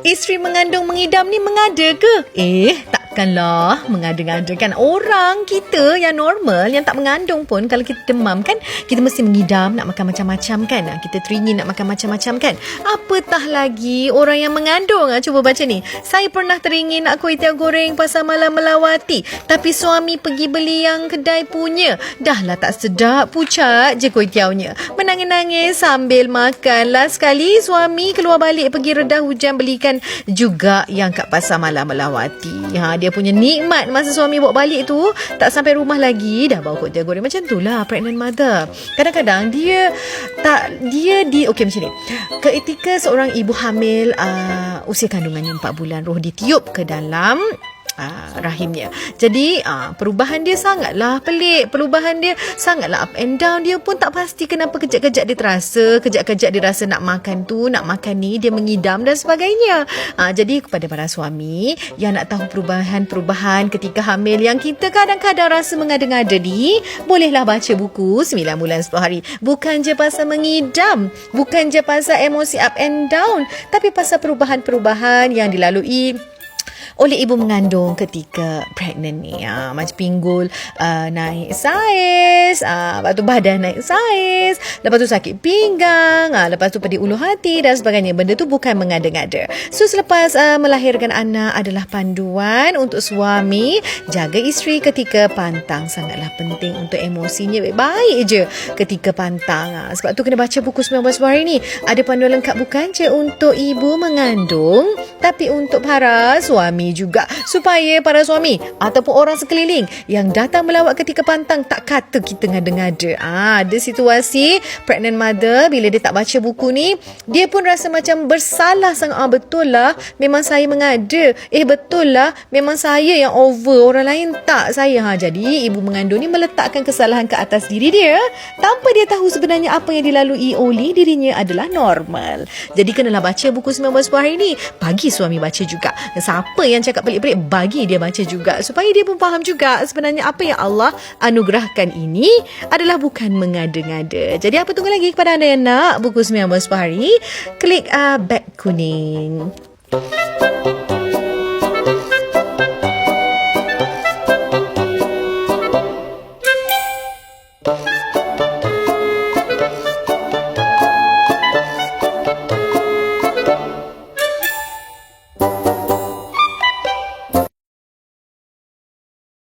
Isteri mengandung mengidam ni mengada ke? Eh, takkanlah mengada-ngadakan orang kita yang normal yang tak mengandung pun. Kalau kita demam kan kita mesti mengidam nak makan macam-macam kan. Kita teringin nak makan macam-macam kan. Apatah lagi orang yang mengandung? Ah, cuba baca ni. Saya pernah teringin nak kuih tiaw goreng pasal malam melawati. Tapi suami pergi beli yang kedai punya. Dah lah tak sedap pucat je kuih tiawnya. Menangis-nangis sambil makan last sekali. Suami keluar balik pergi redah hujan belikan juga yang kat pasar malam melawati. Ha, dia punya nikmat masa suami bawa balik tu tak sampai rumah lagi dah bawa kuih tiaw goreng. Macam tu lah pregnant mother. Kadang-kadang dia tak dia di okey macam ni. Ketika seorang ibu hamil uh, usia kandungannya 4 bulan roh ditiup ke dalam uh, rahimnya. Jadi uh, perubahan dia sangatlah pelik. Perubahan dia sangatlah up and down. Dia pun tak pasti kenapa kejap-kejap dia terasa. Kejap-kejap dia rasa nak makan tu, nak makan ni. Dia mengidam dan sebagainya. Uh, jadi kepada para suami yang nak tahu perubahan-perubahan ketika hamil yang kita kadang-kadang rasa mengada-ngada ni. Bolehlah baca buku 9 bulan 10 hari. Bukan je pasal mengidam. Bukan je pasal emosi up and down. Tapi pasal perubahan-perubahan yang dilalui oleh ibu mengandung ketika pregnant ni. Ha, macam pinggul uh, naik saiz, uh, lepas tu badan naik saiz, lepas tu sakit pinggang, uh, lepas tu pedih ulu hati dan sebagainya. Benda tu bukan mengada-ngada. So selepas uh, melahirkan anak adalah panduan untuk suami jaga isteri ketika pantang. Sangatlah penting untuk emosinya baik-baik je ketika pantang. Ha, sebab tu kena baca buku 19 hari ni. Ada panduan lengkap bukan je untuk ibu mengandung tapi untuk para suami juga supaya para suami ataupun orang sekeliling yang datang melawat ketika pantang tak kata kita ngada-ngada. Ah, ada situasi pregnant mother bila dia tak baca buku ni, dia pun rasa macam bersalah sangat. Ah, betul lah, memang saya mengada. Eh, betul lah, memang saya yang over. Orang lain tak saya. Ha, jadi, ibu mengandung ni meletakkan kesalahan ke atas diri dia tanpa dia tahu sebenarnya apa yang dilalui oleh dirinya adalah normal. Jadi, kenalah baca buku 19 hari ni. Bagi suami baca juga. Siapa yang cakap pelik-pelik, bagi dia baca juga. Supaya dia pun faham juga sebenarnya apa yang Allah anugerahkan ini adalah bukan mengada-ngada. Jadi, apa tunggu lagi kepada anda yang nak buku 19 hari? Klik uh, back kuning.